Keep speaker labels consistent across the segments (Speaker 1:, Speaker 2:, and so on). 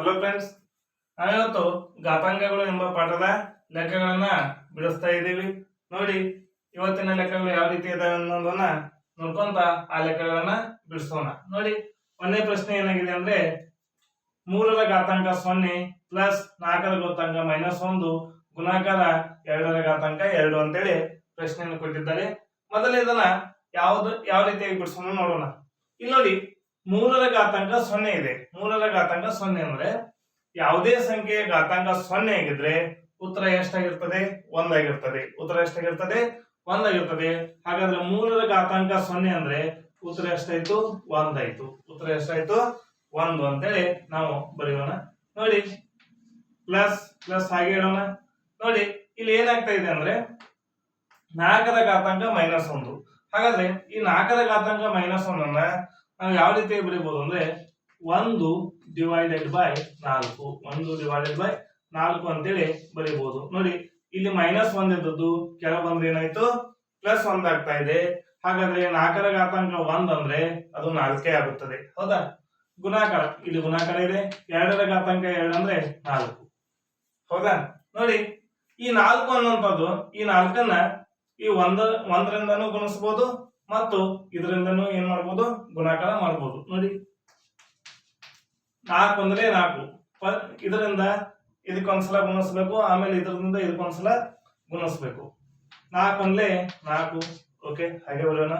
Speaker 1: Hello friends ನಾವಿವತ್ತು ಘಾತಾಂಕಗಳು ಎಂಬ ಪಾಠದ ಲೆಕ್ಕಗಳನ್ನ ಬಿಡಿಸ್ತಾ ಇದ್ದೀವಿ. ನೋಡಿ, ಇವತ್ತಿನ ಲೆಕ್ಕಗಳು ಯಾವ ರೀತಿ ಇದಾವೆ ಅನ್ನೋದನ್ನ ನೋಡ್ಕೊಂತ ಆ ಲೆಕ್ಕಗಳನ್ನ ಬಿಡಿಸೋಣ. ನೋಡಿ, ಒಂದೇ ಪ್ರಶ್ನೆ ಏನಾಗಿದೆ ಅಂದ್ರೆ, ಮೂರರ ಘಾತಾಂಕ ಸೊನ್ನೆ ಪ್ಲಸ್ ನಾಲ್ಕರ ಘಾತಾಂಕ ಮೈನಸ್ ಒಂದು, ಗುಣಾಕಾರ ಎರಡರ ಘಾತಾಂಕ ಎರಡು ಅಂತೇಳಿ ಪ್ರಶ್ನೆಯನ್ನು ಕೊಟ್ಟಿದ್ದಾರೆ. ಮೊದಲು ಇದನ್ನ ಯಾವ್ದು ಯಾವ ರೀತಿಯಾಗಿ ಬಿಡಿಸೋಣ ನೋಡೋಣ. ಇಲ್ಲಿ ನೋಡಿ ಮೂರರ ಘಾತಾಂಕ ಸೊನ್ನೆ ಇದೆ. ಮೂರರ ಘಾತಾಂಕ ಸೊನ್ನೆ ಅಂದ್ರೆ ಯಾವುದೇ ಸಂಖ್ಯೆಯ ಘಾತಾಂಕ ಸೊನ್ನೆ ಆಗಿದ್ರೆ ಉತ್ತರ ಎಷ್ಟಾಗಿರ್ತದೆ? ಒಂದಾಗಿರ್ತದೆ ಉತ್ತರ ಎಷ್ಟಾಗಿರ್ತದೆ? ಒಂದಾಗಿರ್ತದೆ ಹಾಗಾದ್ರೆ ಮೂರರ ಘಾತಾಂಕ ಸೊನ್ನೆ ಅಂದ್ರೆ ಉತ್ತರ ಎಷ್ಟಾಯ್ತು? ಒಂದಾಯ್ತು. ಉತ್ತರ ಎಷ್ಟಾಯ್ತು? ಒಂದು ಅಂತೇಳಿ ನಾವು ಬರೆಯೋಣ. ನೋಡಿ. ಪ್ಲಸ್ ಪ್ಲಸ್ ಹಾಗೆ ಇಡೋಣ ನೋಡಿ, ಇಲ್ಲಿ ಏನಾಗ್ತಾ ಇದೆ ಅಂದ್ರೆ ನಾಲ್ಕರ ಘಾತಾಂಕ ಮೈನಸ್ ಒಂದು. ಹಾಗಾದ್ರೆ ಈ ನಾಲ್ಕರ ಘಾತಾಂಕ ಮೈನಸ್ ಒಂದನ್ನ ನಾವು ಯಾವ ರೀತಿ ಬರೀಬಹುದು ಅಂದ್ರೆ ಒಂದು ಡಿವೈಡೆಡ್ ಬೈ ನಾಲ್ಕು. ಒಂದು ಡಿವೈಡೆಡ್ ಬೈ ನಾಲ್ಕು ಅಂತೇಳಿ ಬರೀಬಹುದು ನೋಡಿ, ಇಲ್ಲಿ ಮೈನಸ್ ಒಂದ್ ಇದ್ದದ್ದು ಕೆಳ ಬಂದ್ರೆ ಏನಾಯ್ತು? ಪ್ಲಸ್ ಒಂದ್ ಆಗ್ತಾ ಇದೆ. ಹಾಗಾದ್ರೆ ನಾಲ್ಕರ ಘಾತಾಂಕ ಒಂದ್ ಅಂದ್ರೆ ಅದು ನಾಲ್ಕೇ ಆಗುತ್ತದೆ. ಹೌದಾ? ಗುಣಾಕಾರ. ಇಲ್ಲಿ ಗುಣಾಕಾರ ಇದೆ. ಎರಡರ ಘಾತಾಂಕ ಎರಡು ಅಂದ್ರೆ ನಾಲ್ಕು. ಹೌದಾ? ನೋಡಿ, ಈ ನಾಲ್ಕು ಅನ್ನುವಂಥದ್ದು, ಈ ನಾಲ್ಕನ್ನ ಈ ಒಂದ, ಒಂದರಿಂದನೂ ಗುಣಿಸಬಹುದು ಮತ್ತು ಇದರಿಂದನೂ ಏನ್ ಮಾಡ್ಬೋದು? ಗುಣಾಕಾರ ಮಾಡ್ಬೋದು. ನೋಡಿ. ನಾಲ್ಕು ಅಂದ್ರೆ ನಾಲ್ಕು. ಇದರಿಂದ ಇದಕ್ಕೊಂದ್ಸಲ ಗುಣಿಸ್ಬೇಕು, ಆಮೇಲೆ ಇದರಿಂದ ಇದಕ್ಕೊಂದ್ಸಲ ಗುಣಿಸ್ಬೇಕು. ನಾಲ್ಕು ಅಂದ್ರೆ ನಾಲ್ಕು. ಓಕೆ, ಹಾಗೆ ಬರೋಣ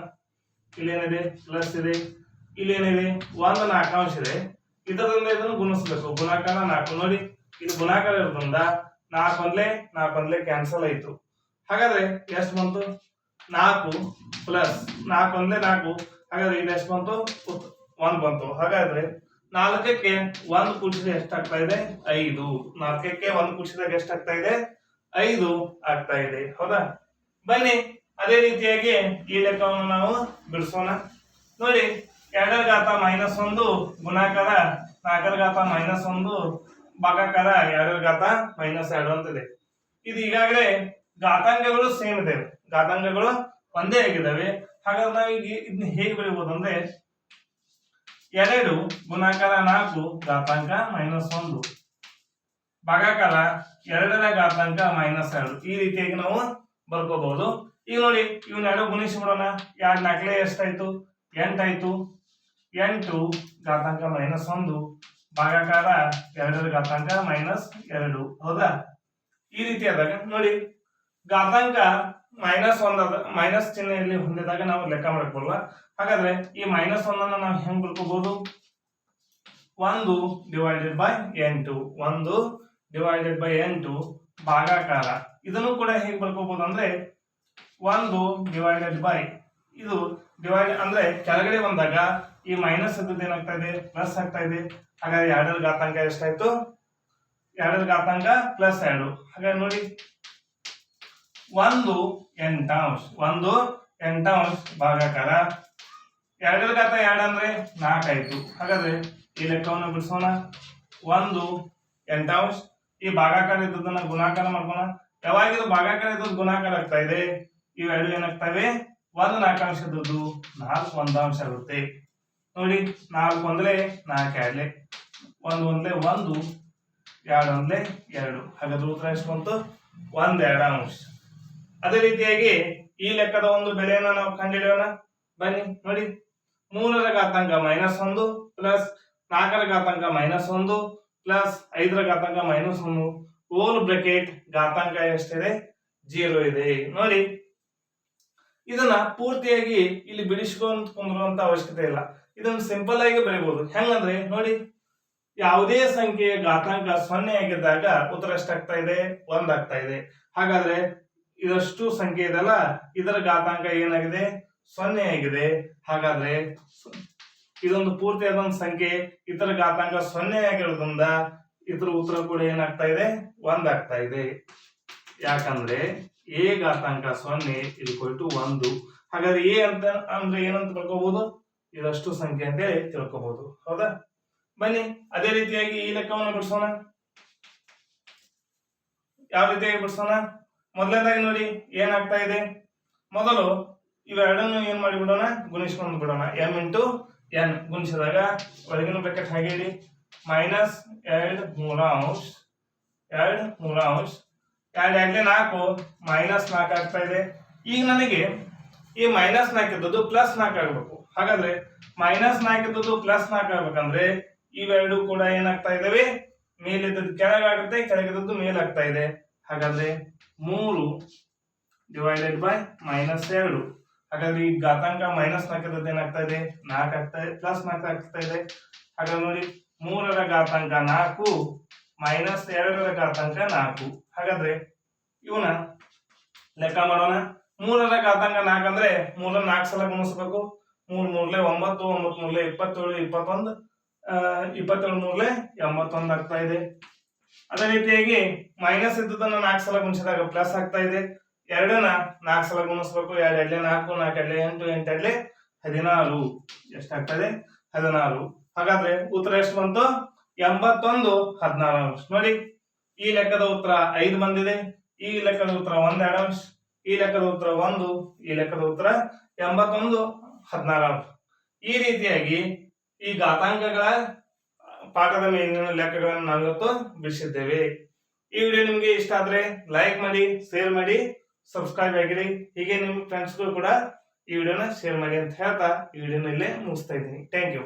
Speaker 1: ಇಲ್ಲೇನಿದೆ? ಪ್ಲಸ್ ಇದೆ. ಇಲ್ಲೇನಿದೆ? ಒಂದು ನಾಲ್ಕಾಂಶ ಇದೆ. ಇದರಿಂದ ಇದನ್ನು ಗುಣಿಸ್ಬೇಕು. ಗುಣಾಕಾರ ನಾಲ್ಕು. ನೋಡಿ, ಇದು ಗುಣಾಕಾರ ಇರೋದ್ರಿಂದ ನಾಲ್ಕು ಅಂದ್ಲೆ ಕ್ಯಾನ್ಸಲ್ ಆಯ್ತು. ಹಾಗಾದ್ರೆ ಎಷ್ಟು ಬಂತು? ನಾಲ್ಕು ಪ್ಲಸ್ ನಾಲ್ಕು ಒಂದೇ ನಾಲ್ಕು. ಹಾಗಾದ್ರೆ ಇದು ಎಷ್ಟು ಬಂತು? ಒಂದ್ ಬಂತು. ಹಾಗಾದ್ರೆ ನಾಲ್ಕಕ್ಕೆ ಒಂದ್ ಕೂಡಿಸಿದ್ರೆ ಎಷ್ಟಾಗ್ತಾ ಇದೆ? ಐದು. ನಾಲ್ಕಕ್ಕೆ ಒಂದ್ ಕೂಡಿಸಿದಾಗ ಎಷ್ಟಾಗ್ತಾ ಇದೆ? ಐದು ಆಗ್ತಾ ಇದೆ. ಹೌದಾ? ಬನ್ನಿ, ಅದೇ ರೀತಿಯಾಗಿ ಈ ಲೆಕ್ಕವನ್ನು ನಾವು ಬಿಡಿಸೋಣ. ನೋಡಿ ಎರಡರ ಘಾತ ಮೈನಸ್ ಒಂದು, ಗುಣಾಕಾರ ನಾಲ್ಕರ ಘಾತ ಮೈನಸ್ ಒಂದು, ಭಾಗಾಕಾರ ಎರಡರ ಘಾತ ಮೈನಸ್ ಎರಡು ಅಂತಿದೆ. ಇದು ಈಗಾಗಲೇ ಘಾತಾಂಕಗಳು ಸೇಮ್ ಇದೆ ಘಾತಾಂಕಗಳು ಒಂದೇ ಆಗಿದ್ದಾವೆ. ಹಾಗಾದ್ರೆ ನಾವು ಈಗ ಇದನ್ನ ಹೇಗೆ ಬರೀಬಹುದು ಅಂದ್ರೆ ಎರಡು ಗುಣಾಕಾರ ನಾಲ್ಕು ಘಾತಾಂಕ ಮೈನಸ್ ಒಂದು. ಭಾಗಾಕಾರ ಎರಡರ ಘಾತಾಂಕ ಮೈನಸ್ ಎರಡು. ಈ ರೀತಿಯಾಗಿ ನಾವು ಬರ್ಕೋಬಹುದು. ಈಗ ನೋಡಿ ಇವನ್ನೆರಡು ಗುಣಿಸಿ ಬಿಡೋಣ. ಎರಡು ನಾಲ್ಕಲೇ ಎಷ್ಟಾಯ್ತು? ಎಂಟಾಯ್ತು. ಎಂಟು ಘಾತಾಂಕ ಮೈನಸ್ ಒಂದು. ಭಾಗಾಕಾರ ಎರಡರ ಘಾತಾಂಕ ಮೈನಸ್ ಎರಡು. ಹೌದಾ? ಈ ರೀತಿ ಆದಾಗ ನೋಡಿ, ಘಾತಾಂಕ ಮೈನಸ್ ಒಂದ್ ಅದ ಮೈನಸ್ ಚಿಹ್ನೆಯಲ್ಲಿ ಹೊಂದಿದಾಗ ನಾವು ಲೆಕ್ಕ ಮಾಡ್ಕೊಳ್ವಾ. ಹಾಗಾದ್ರೆ ಈ ಮೈನಸ್ ಒಂದನ್ನ ನಾವು ಹೆಂಗ್ ಬರ್ಕೋಬಹುದು ಒಂದು ಡಿವೈಡೆಡ್ ಬೈ ಎಂಟು ಒಂದು ಡಿವೈಡೆಡ್ ಬೈ ಎಂಟು ಭಾಗಾಕಾರ. ಇದನ್ನು ಕೂಡ ಹೇಗೆ ಬರ್ಕೋಬಹುದು ಅಂದ್ರೆ, ಒಂದು ಡಿವೈಡೆಡ್ ಬೈ ಇದು ಡಿವೈಡ್ ಅಂದ್ರೆ ಕೆಳಗಡೆ ಬಂದಾಗ ಈ ಮೈನಸ್ ಇದ್ದದ್ದು ಏನಾಗ್ತಾ ಇದೆ? ಪ್ಲಸ್ ಆಗ್ತಾ ಇದೆ. ಹಾಗಾದ್ರೆ ಎರಡರ ಘಾತಾಂಕ ಎಷ್ಟಾಯ್ತು? ಎರಡರ ಘಾತಾಂಕ ಪ್ಲಸ್ ಎರಡು. ಹಾಗಾದ್ರೆ ನೋಡಿ. ಒಂದು ಎಂಟಾಂಶ ಒಂದು ಎಂಟಾಂಶ ಭಾಗಾಕಾರ. ಎರಡರ ಘಾತ ಎರಡು ಅಂದ್ರೆ ನಾಲ್ಕಾಯಿತು ಹಾಗಾದ್ರೆ ಈ ಲೆಕ್ಕವನ್ನು ಬಿಡಿಸೋಣ. ಒಂದು ಎಂಟಾಂಶ ಈ ಭಾಗಾಕಾರ ಇದ್ದದನ್ನ ಗುಣಾಕಾರ ಮಾಡ್ಕೋಣ. ಯಾವಾಗ ಇದು ಭಾಗಾಕಾರ ಇದ್ದದ್ದು ಗುಣಾಕಾರ ಆಗ್ತಾ ಇದೆ? ಇವೆರಡು ಏನಾಗ್ತವೆ? ಒಂದು ನಾಲ್ಕಾಂಶ ಇದ್ದದ್ದು ನಾಲ್ಕು ಒಂದಾಂಶ ಆಗುತ್ತೆ ನೋಡಿ, ನಾಲ್ಕು ಒಂದ್ಲೆ ನಾಲ್ಕು ಎರಡ್ಲೆ. ಒಂದು ಒಂದ್ಲೆ ಒಂದು, ಎರಡು ಒಂದ್ಲೆ ಎರಡು. ಹಾಗಾದ್ರೆ ಉತ್ತರ ಎಷ್ಟು ಬಂತು? ಒಂದೆರಡು ಅಂಶ. ಅದೇ ರೀತಿಯಾಗಿ ಈ ಲೆಕ್ಕದ ಒಂದು ಬೆಲೆಯನ್ನ ನಾವು ಕಂಡುಹಿಡಿಯೋಣ ಬನ್ನಿ, ನೋಡಿ. ಮೂರರ ಘಾತಾಂಕ ಮೈನಸ್ ಒಂದು ಪ್ಲಸ್ ನಾಲ್ಕರ ಘಾತಾಂಕ ಮೈನಸ್ ಒಂದು ಪ್ಲಸ್ ಐದರ ಘಾತಾಂಕ ಮೈನಸ್ ಒಂದು. ಓಲ್ ಬ್ರಕೆಟ್ ಘಾತಾಂಕ ಎಷ್ಟಿದೆ? ಜೀರೋ ಇದೆ. ನೋಡಿ, ಇದನ್ನ ಪೂರ್ತಿಯಾಗಿ ಇಲ್ಲಿ ಬಿಡಿಸ್ಕೊಂತ ಅವಶ್ಯಕತೆ ಇಲ್ಲ. ಇದನ್ನ ಸಿಂಪಲ್ ಆಗಿ ಬರೀಬಹುದು ಹೆಂಗಂದ್ರೆ, ನೋಡಿ, ಯಾವುದೇ ಸಂಖ್ಯೆಯ ಘಾತಾಂಕ ಸೊನ್ನೆ ಆಗಿದ್ದಾಗ ಉತ್ತರ ಎಷ್ಟಾಗ್ತಾ ಇದೆ? ಒಂದಾಗ್ತಾ ಇದೆ. ಹಾಗಾದ್ರೆ ಇದಷ್ಟು ಸಂಖ್ಯೆ ಇದೆಲ್ಲ ಇದರ ಘಾತಾಂಕ ಏನಾಗಿದೆ? ಸೊನ್ನೆ ಆಗಿದೆ. ಹಾಗಾದ್ರೆ ಇದೊಂದು ಪೂರ್ತಿಯಾದ ಒಂದು ಸಂಖ್ಯೆ ಇದರ ಘಾತಾಂಕ ಸೊನ್ನೆ ಆಗಿರೋದ್ರಿಂದ ಇದ್ರ ಉತ್ತರ ಕೂಡ ಏನಾಗ್ತಾ ಇದೆ? ಒಂದಾಗ್ತಾ ಇದೆ. ಯಾಕಂದ್ರೆ ಎ ಘಾತಾಂಕ ಸೊನ್ನೆ ಇದು ಕೊಟ್ಟು ಒಂದು. ಹಾಗಾದ್ರೆ ಎ ಅಂತ ಅಂದ್ರೆ ಏನಂತ ಬರ್ಕೋಬಹುದು ಇದಷ್ಟು ಸಂಖ್ಯೆ ಅಂತ ಹೇಳಿ ತಿಳ್ಕೋಬಹುದು ಹೌದಾ? ಬನ್ನಿ, ಅದೇ ರೀತಿಯಾಗಿ ಈ ಲೆಕ್ಕವನ್ನು ಬಿಡಿಸೋಣ. ಯಾವ ರೀತಿಯಾಗಿ ಬಿಡಿಸೋಣ? ಮೊದಲನೇದಾಗಿ ನೋಡಿ, ಏನಾಗ್ತಾ ಇದೆ? ಮೊದಲು ಇವೆರಡನ್ನು ಏನ್ ಮಾಡಿಬಿಡೋಣ? ಗುಣಿಸ್ಕೊಂಡು ಬಿಡೋಣ. ಎಂ ಇಂಟು ಎನ್ ಗುಣಿಸಿದಾಗ ಒಳಗಿನ ಬ್ರಾಕೆಟ್ ಹಾಗೆ ಇಡಿ? ಮೈನಸ್ ಎರಡು ಮೂರ ಅಂಶ, ಎರಡು ಮೂರ ಅಂಶ. ಎರಡು ಎರಡನೇ ನಾಲ್ಕು ಮೈನಸ್ ನಾಲ್ಕು ಆಗ್ತಾ ಇದೆ. ಈಗ ನನಗೆ ಈ ಮೈನಸ್ ನಾಲ್ಕು ಇದ್ದದ್ದು ಪ್ಲಸ್ ನಾಲ್ಕು ಆಗ್ಬೇಕು. ಹಾಗಾದ್ರೆ ಮೈನಸ್ ನಾಲ್ಕು ಇದ್ದದ್ದು ಪ್ಲಸ್ ನಾಲ್ಕು ಆಗ್ಬೇಕಂದ್ರೆ ಇವೆರಡು ಕೂಡ ಏನಾಗ್ತಾ ಇದಾವೆ ಮೇಲಿದ್ದದ್ದು ಕೆಳಗಾಗುತ್ತೆ, ಕೆಳಗಿದ್ದದ್ದು ಮೇಲಾಗ್ತಾ ಇದೆ. ಹಾಗಾದ್ರೆ ಮೂರು ಡಿವೈಡೆಡ್ ಬೈ ಮೈನಸ್ ಎರಡು. ಹಾಗಾದ್ರೆ ಈ ಘಾತಾಂಕ ಮೈನಸ್ ನಾಲ್ಕದ ಏನಾಗ್ತಾ ಇದೆ? ನಾಲ್ಕು ಆಗ್ತಾ ಇದೆ ಪ್ಲಸ್ ನಾಲ್ಕು ಆಗ್ತಾ ಇದೆ. ಹಾಗಾದ್ರೆ ನೋಡಿ, ಮೂರರ ಘಾತಾಂಕ ನಾಲ್ಕು ಮೈನಸ್ ಎರಡರ ಘಾತಾಂಕ ನಾಲ್ಕು. ಹಾಗಾದ್ರೆ ಇವನ ಲೆಕ್ಕ ಮಾಡೋಣ. ಮೂರರ ಘಾತಾಂಕ ನಾಲ್ಕು ಅಂದ್ರೆ ಮೂರ ನಾಲ್ಕು ಸಲ ಗುಣಿಸ್ಬೇಕು. ಮೂರ್ ಮೂರ್ಲೆ ಒಂಬತ್ತು ಒಂಬತ್ತು ಮೂರ್ಲೆ ಇಪ್ಪತ್ತೇಳು, ಇಪ್ಪತ್ತೊಂದು ಇಪ್ಪತ್ತೇಳು ಮೂರ್ಲೆ ಎಂಬತ್ತೊಂದು ಆಗ್ತಾ ಇದೆ. ಅದೇ ರೀತಿಯಾಗಿ ಮೈನಸ್ ಇದ್ದದನ್ನ ನಾಲ್ಕು ಸಲ ಗುಣಿಸಿದಾಗ ಪ್ಲಸ್ ಆಗ್ತಾ ಇದೆ. ಎರಡನ್ನ ನಾಲ್ಕು ಸಲ ಗುಣಿಸ್ಬೇಕು, ಎರಡು ಎಡ್ಲೆ ನಾಲ್ಕು ನಾಲ್ಕು ಎಡ್ಲೆ ಎಂಟು ಎಂಟು ಎಡ್ಲೆ ಹದಿನಾರು. ಎಷ್ಟಾಗ್ತದೆ ಹದಿನಾರು. ಹಾಗಾದ್ರೆ ಉತ್ತರ ಎಷ್ಟು ಬಂತು? ಎಂಬತ್ತೊಂದು ಹದಿನಾರು ಅಂಶ. ನೋಡಿ, ಈ ಲೆಕ್ಕದ ಉತ್ತರ ಐದು ಬಂದಿದೆ. ಈ ಲೆಕ್ಕದ ಉತ್ತರ ಒಂದ್ ಎರಡು ಅಂಶ. ಈ ಲೆಕ್ಕದ ಉತ್ತರ ಒಂದು, ಈ ಲೆಕ್ಕದ ಉತ್ತರ ಎಂಬತ್ತೊಂದು ಹದಿನಾರು ಅಂಶ. ಈ ರೀತಿಯಾಗಿ ಈ ಘಾತಾಂಕಗಳ ಪಾಠದ ಮೇಲಿನ ಲೆಕ್ಕಗಳನ್ನು ನಾವಿವತ್ತು ಬಿಡಿಸಿದ್ದೇವೆ. ಈ ವಿಡಿಯೋ ನಿಮಗೆ ಇಷ್ಟ ಆದರೆ ಲೈಕ್ ಮಾಡಿ ಶೇರ್ ಮಾಡಿ ಸಬ್ಸ್ಕ್ರೈಬ್ ಆಗಿರಿ. ಹೀಗೆ ನಿಮ್ಮ ಫ್ರೆಂಡ್ಸ್ಗಳು ಕೂಡ ಈ ವಿಡಿಯೋನ ಶೇರ್ ಮಾಡಿ ಅಂತ ಹೇಳ್ತಾ ಈ ವಿಡಿಯೋನ ಇಲ್ಲೇ ಮುಗಿಸ್ತಾ ಇದ್ದೀನಿ. Thank you